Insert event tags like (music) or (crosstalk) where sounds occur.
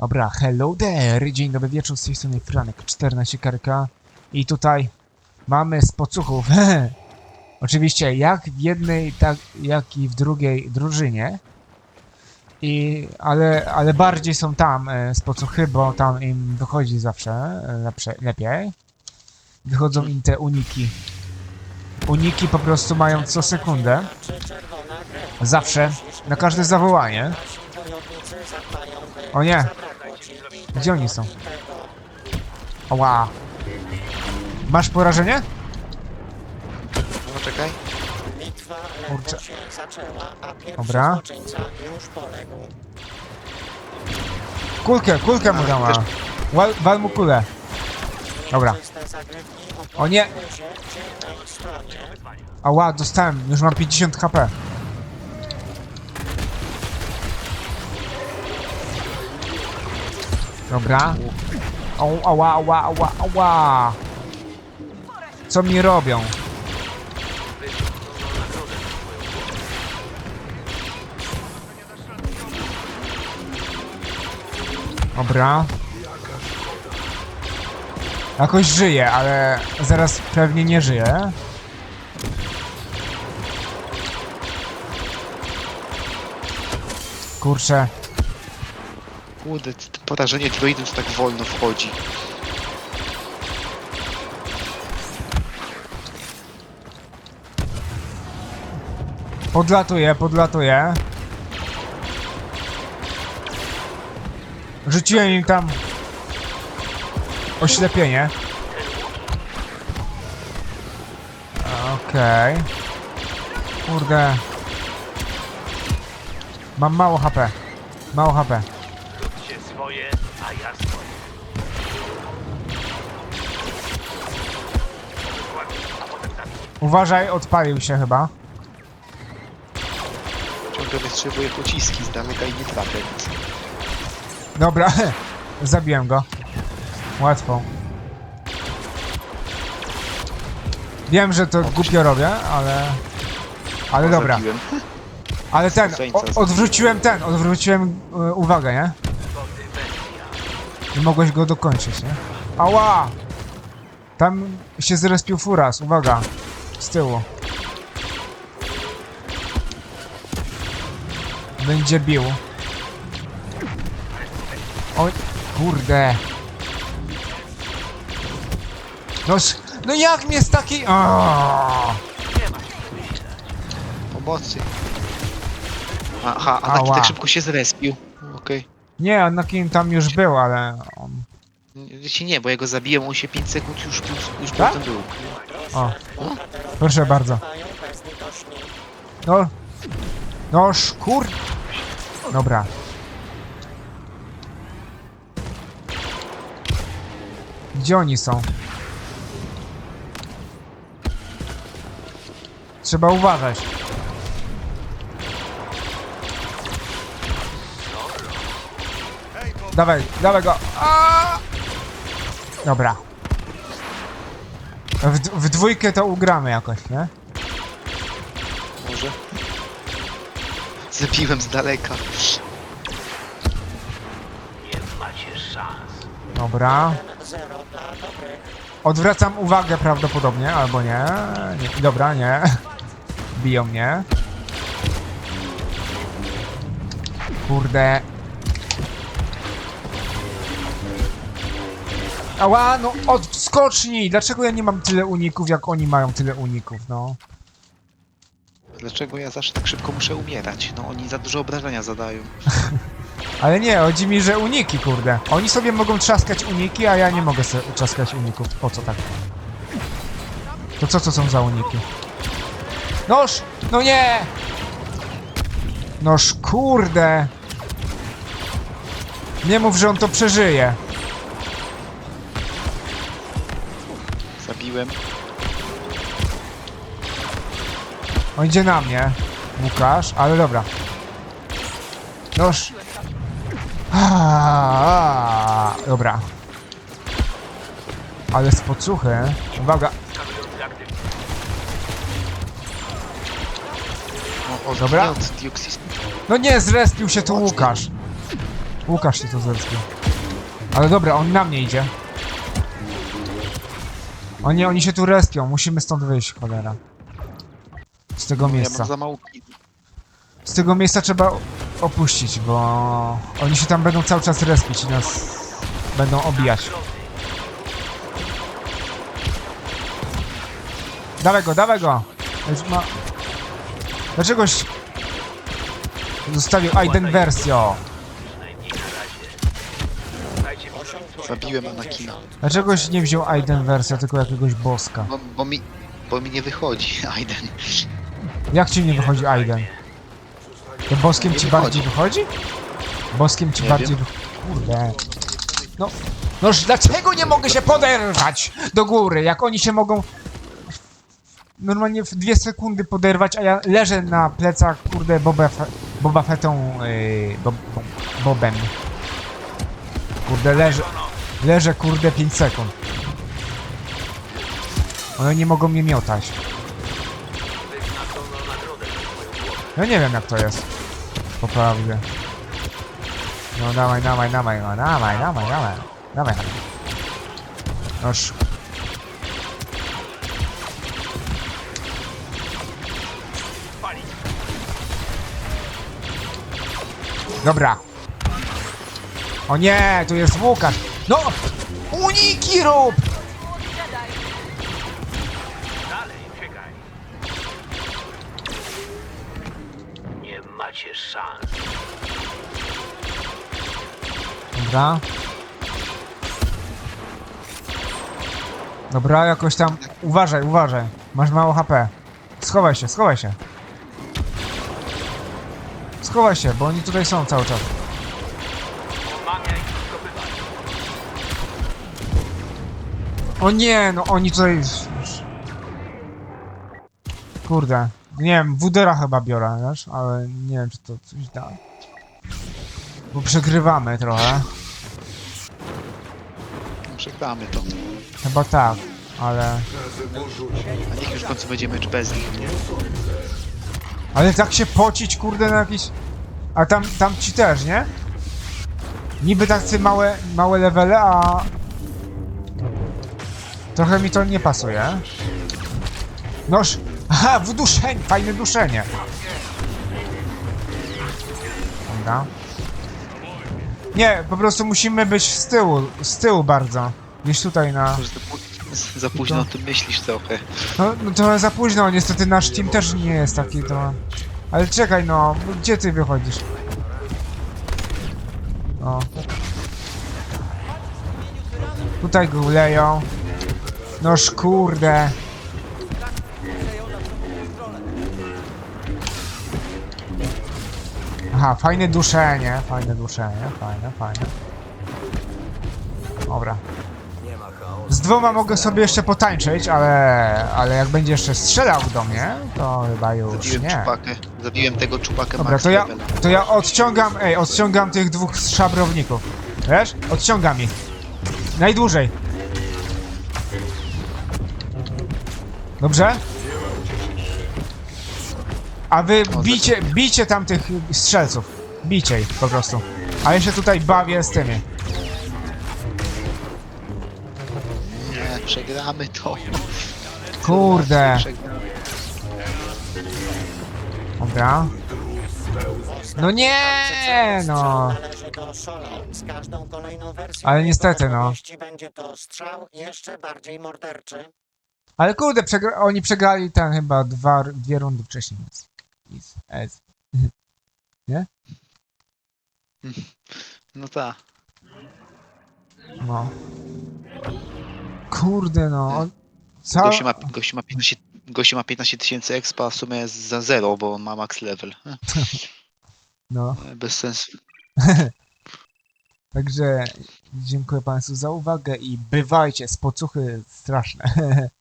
Dobra, hello there, dzień dobry wieczór, z tej strony Franek, 14 karka. I tutaj mamy z pocuchów, (laughs) oczywiście jak w jednej, tak jak i w drugiej drużynie, i, ale, ale bardziej są tam e, z pocuchy, bo tam im wychodzi zawsze e, lepsze, lepiej, wychodzą im te uniki, uniki po prostu mają co sekundę, zawsze, na każde zawołanie, o nie, gdzie oni są? Ła. Masz porażenie? No czekaj. Bitwa Kurczę. się zaczęła, a pierwszy Dobra. złoczyńca już poległ. Kulkę, kulkę mu dała. Wal, wal mu kulę. Dobra. Zagrywki O nie. opowiadały się w ciemnej stronie. Ała, dostałem. Już mam 50 HP. Dobra. Au, ała, ała, ała, ała. Co mi robią? Dobra. Jakoś żyje, ale zaraz pewnie nie żyje. Kurczę. Kurde, porażenie tak wolno wchodzi. Podlatuję, podlatuję. Rzuciłem im tam oślepienie. Okej. Kurde. Mam mało HP. Mało HP. Uważaj, odpalił się chyba. Ciągle wystrzeluje pociski z daleka i nie trafia nic. Dobra, (laughs) zabiłem go. Łatwo. Wiem, że to głupio robię, ale... Ale O, dobra. zabiłem. Ale (laughs) ten, o, odwróciłem ten, odwróciłem e, uwagę, nie? I mogłeś go dokończyć, nie? Ała! Tam się zrespił furas, uwaga. Z tyłu. Będzie bił. Oj, kurde. No, s- no jak mnie z takiej... Aaaa! Pomocy. Aha, a taki Ała. tak szybko się zrespił. Okej. Nie, Anakin tam już był, ale on... Wiecie nie, bo ja go zabiłem, on się 5 sekund już, już, już Tak? potem był. O, proszę bardzo. No. No szkur... Dobra. Gdzie oni są? Trzeba uważać. Dawaj, dawaj go. Dobra. W, d- w dwójkę to ugramy jakoś, nie? Może? Zabiłem z daleka. nie macie szans. Dobra. Odwracam uwagę prawdopodobnie, albo nie. nie. Dobra, nie. Biją mnie. Kurde. Ała, no odskocznij! Dlaczego ja nie mam tyle uników, jak oni mają tyle uników, no? Dlaczego ja zawsze tak szybko muszę umierać? No oni za dużo obrażenia zadają. (laughs) Ale nie, chodzi mi, że uniki, kurde. Oni sobie mogą trzaskać uniki, a ja nie mogę sobie trzaskać uników. Po co tak? To co to są za uniki? Noż! No nie! Noż kurde! Nie mów, że on to przeżyje. Zabiłem. On idzie na mnie, Łukasz, ale dobra. Noż. Aaaa, dobra. Ale z pocuchy. Uwaga. O, Dobra. nie od Dioxis. No nie, zrespił się tu Łukasz. Łukasz się tu zerskił. Ale dobra, on na mnie idzie. Oni, oni się tu respią, musimy stąd wyjść, cholera. Z tego Ja miejsca. mam za mało... Z tego miejsca trzeba opuścić, bo oni się tam będą cały czas respić i nas będą obijać. Dawaj go, dawaj go! Ma... Dlaczegoś zostawił Aiden Versio? Przynajmniej Anakina. 50. Dlaczegoś nie wziął Aiden Versio, tylko jakiegoś boska? Bo, bo mi... Bo mi nie wychodzi, (laughs) Aiden. Jak ci nie wychodzi Aiden? To boskiem ci bardziej wychodzi? Boskiem ci Nie bardziej wiem. wychodzi. Kurde. No, noż dlaczego nie mogę się poderwać do góry, jak oni się mogą normalnie w dwie sekundy poderwać, a ja leżę na plecach, kurde, Boba, Fe, Boba Fettą, yy, Bob, Bob, Bobem. Kurde, leżę, leżę, kurde, 5 sekund. One nie mogą mnie miotać. Ja nie wiem jak to jest. Po prawdzie. No dawaj, dawaj, dawaj, no dawaj, dawaj. Dawaj, dawaj. Noż. Dobra. O nie, tu jest Łukasz. No! Uniki rób! Dalej, uciekaj. Nie macie szans. Dobra. Dobra, jakoś tam. Uważaj, uważaj. Masz mało HP. Schowaj się, schowaj się. Schowaj się, bo oni tutaj są cały czas. O nie, no oni tutaj. Kurde. Nie wiem, Wudera chyba biorę, wiesz? Ale nie wiem, czy to coś da. Bo przegrywamy trochę. Przegramy to. Chyba tak, ale. A niech już w końcu będzie mecz bez nich, nie? Ale tak się pocić, kurde, na jakiś... A tam, tam ci też, nie? Niby tacy małe, małe levele, a... Trochę mi to nie pasuje. Noż... Aha, w duszenie, fajne duszenie. Dobra. Nie, po prostu musimy być z tyłu, z tyłu bardzo. Niż tutaj na... Może za, pó- za późno o tym myślisz trochę. No, no trochę za późno, niestety nasz team też nie jest taki to. Ale czekaj no, gdzie ty wychodzisz? O. Tutaj go leją. Noż kurde. Aha, fajne duszenie, fajne duszenie, fajne, fajne. Dobra. Z dwoma mogę sobie jeszcze potańczyć, ale, ale jak będzie jeszcze strzelał do mnie, to chyba już Zabiłem nie. czupakę. Zabiłem tego czupakę Dobra, max to ja, levela. to ja odciągam, ej, odciągam tych dwóch szabrowników. Wiesz? Odciągam ich. Najdłużej. Dobrze? A wy bicie, bicie tam tych strzelców. Bicie ich po prostu. A ja się tutaj bawię z tymi. Nie, przegramy to. Kurde. (laughs) Dobra. No nie, no. Należy do solo. Z każdą kolejną wersją Ale niestety, no. będzie to strzał jeszcze bardziej morderczy. Ale kurde, przegra oni przegrali tam chyba dwa, dwie rundy wcześniej. Więc. Is, es. No tak. No. Kurde no. on- Ca... Gościu ma, gościu ma 15 gościu ma 15 tysięcy expa, a w sumie jest za zero, bo on ma max level. (laughs) No. Bez sensu. (laughs) Także dziękuję Państwu za uwagę i bywajcie, spocuchy straszne. (laughs)